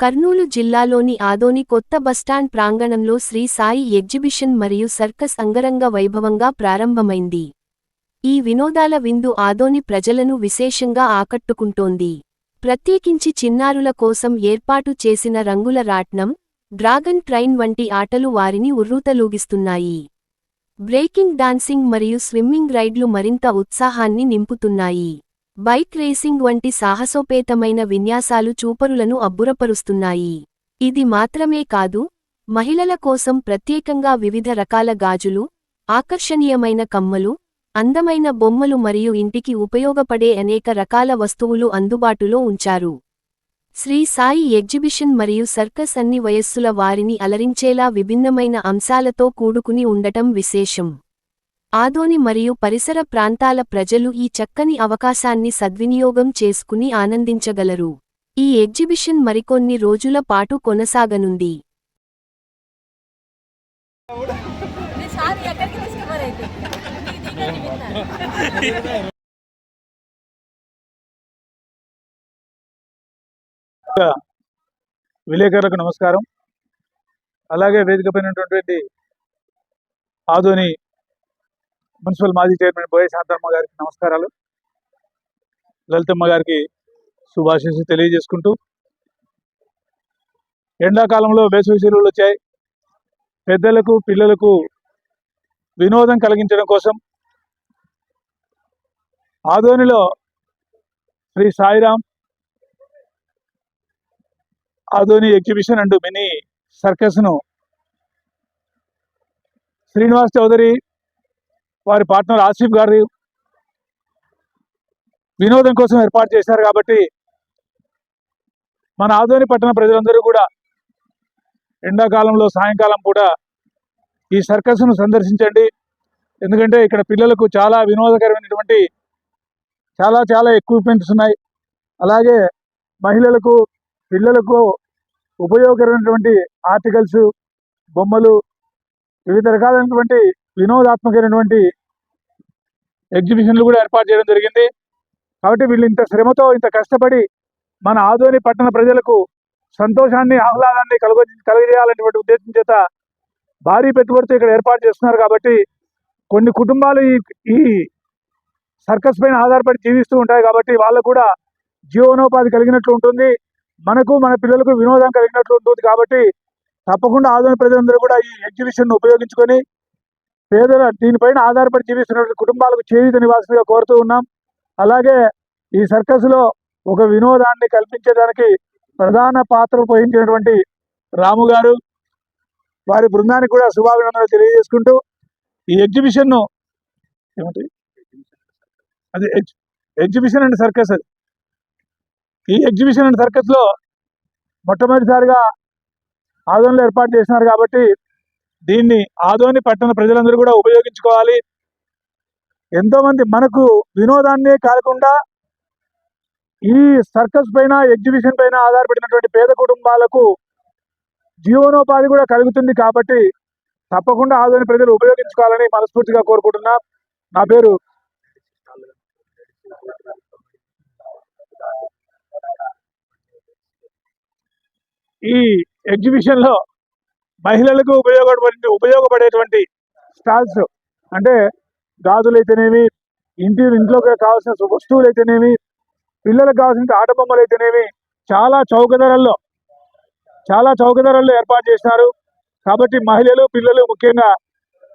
Kurnool జిల్లాలోని ఆదోని కొత్త bus stand ప్రాంగణంలో శ్రీ సాయి ఎగ్జిబిషన్ మరియు సర్కస్ అంగరంగ వైభవంగా ప్రారంభమైంది. ఈ వినోదాల విందు ఆదోని ప్రజలను విశేషంగా ఆకట్టుకుంటోంది. ప్రత్యేకించి చిన్నారుల కోసం ఏర్పాటు చేసిన రంగుల రాట్నం డ్రాగన్ ట్రైన్ వంటి ఆటలు వారిని ఉర్రూతలూగిస్తున్నాయి. బ్రేకింగ్ డాన్సింగ్ మరియు స్విమ్మింగ్ రైడ్లు మరింత ఉత్సాహాన్ని నింపుతున్నాయి. బైక్ రేసింగ్ వంటి సాహసోపేతమైన విన్యాసాలు చూపరులను అబ్బురపరుస్తున్నాయి. ఇది మాత్రమే కాదు మహిళల కోసం ప్రత్యేకంగా వివిధ రకాల గాజులు ఆకర్షణీయమైన కమ్మలు అందమైన బొమ్మలు మరియు ఇంటికి ఉపయోగపడే అనేక రకాల వస్తువులు అందుబాటులో ఉంచారు. శ్రీ సాయి ఎగ్జిబిషన్ మరియు సర్కస్ అన్ని వయస్సుల వారిని అలరించేలా విభిన్నమైన అంశాలతో కూడుకుని ఉండటం విశేషం. ఆదోని మరియు పరిసర ప్రాంతాల ప్రజలు ఈ చక్కని అవకాశాన్ని సద్వినియోగం చేసుకుని ఆనందించగలరు. ఈ ఎగ్జిబిషన్ మరికొన్ని రోజుల పాటు కొనసాగనుంది. విలేకరులకు నమస్కారం. అలాగే వేదిక పైనటువంటి మున్సిపల్ మాజీ చైర్మన్ బోయ శాంతమ్మ గారికి నమస్కారాలు. లలితమ్మ గారికి శుభాశీస్సు తెలియజేసుకుంటూ ఎండాకాలంలో వేసవి సెలవులు వచ్చాయి. పెద్దలకు పిల్లలకు వినోదం కలిగించడం కోసం ఆదోనిలో Sri Sairam Adoni exhibition and mini సర్కస్ను Srinivas Chowdary వారి పార్ట్నర్ ఆసిఫ్ గారు వినోదం కోసం ఏర్పాటు చేశారు కాబట్టి మన ఆదోని పట్టణ ప్రజలందరూ కూడా ఎండాకాలంలో సాయంకాలం పూట ఈ సర్కస్ను సందర్శించండి. ఎందుకంటే ఇక్కడ పిల్లలకు చాలా వినోదకరమైనటువంటి చాలా చాలా ఎక్విప్మెంట్స్ ఉన్నాయి. అలాగే మహిళలకు పిల్లలకు ఉపయోగకరమైనటువంటి ఆర్టికల్స్ బొమ్మలు వివిధ రకాలైనటువంటి వినోదాత్మకమైనటువంటి ఎగ్జిబిషన్లు కూడా ఏర్పాటు చేయడం జరిగింది. కాబట్టి వీళ్ళు ఇంత శ్రమతో ఇంత కష్టపడి మన ఆదోని పట్టణ ప్రజలకు సంతోషాన్ని ఆహ్లాదాన్ని కలుగ కలుగజేయాలనేటువంటి ఉద్దేశం చేత భారీ పెట్టుబడితో ఇక్కడ ఏర్పాటు చేస్తున్నారు కాబట్టి కొన్ని కుటుంబాలు ఈ ఈ సర్కస్ పైన ఆధారపడి జీవిస్తూ ఉంటాయి కాబట్టి వాళ్ళకు కూడా జీవనోపాధి కలిగినట్లు ఉంటుంది. మనకు మన పిల్లలకు వినోదం కలిగినట్లు ఉంటుంది కాబట్టి తప్పకుండా ఆదోని ప్రజలందరూ కూడా ఈ ఎగ్జిబిషన్ ఉపయోగించుకొని పేదల దీనిపైన ఆధారపడి జీవిస్తున్నటువంటి కుటుంబాలకు చేయూతనివ్వాల్సిందిగా కోరుతూ ఉన్నాం. అలాగే ఈ సర్కస్లో ఒక వినోదాన్ని కల్పించడానికి ప్రధాన పాత్ర పోషించినటువంటి రాము గారు వారి బృందానికి కూడా శుభాభినందనలు తెలియజేసుకుంటూ ఈ ఎగ్జిబిషన్ను ఏమిటి అది ఎగ్జిబిషన్ అండ్ సర్కస్ అది. ఈ ఎగ్జిబిషన్ అండ్ సర్కస్లో మొట్టమొదటిసారిగా ఆదోనిలో ఏర్పాటు చేసినారు కాబట్టి దీన్ని ఆదోని పట్టణ ప్రజలందరూ కూడా ఉపయోగించుకోవాలి. ఎంతోమంది మనకు వినోదాన్నే కాకుండా ఈ సర్కస్ పైన ఎగ్జిబిషన్ పైన ఆధారపడినటువంటి పేద కుటుంబాలకు జీవనోపాధి కూడా కలుగుతుంది కాబట్టి తప్పకుండా ఆదోని ప్రజలు ఉపయోగించుకోవాలని మనస్ఫూర్తిగా కోరుకుంటున్నా. నా పేరు ఈ ఎగ్జిబిషన్లో మహిళలకు ఉపయోగపడే ఉపయోగపడేటువంటి స్టాల్స్. అంటే గాజులు అయితేనేమి ఇంటి ఇంట్లోకి కావాల్సిన వస్తువులు అయితేనేమి పిల్లలకు కావాల్సిన ఆట బొమ్మలు అయితేనేమి చాలా చౌక ధరల్లో చాలా చౌక ధరల్లో ఏర్పాటు చేసినారు. కాబట్టి మహిళలు పిల్లలు ముఖ్యంగా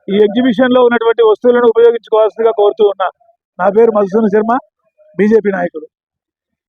ఈ ఎగ్జిబిషన్లో ఉన్నటువంటి వస్తువులను ఉపయోగించుకోవాల్సిందిగా కోరుతూ ఉన్నా. నా పేరు మధుసూన్ శర్మ బీజేపీ నాయకుడు.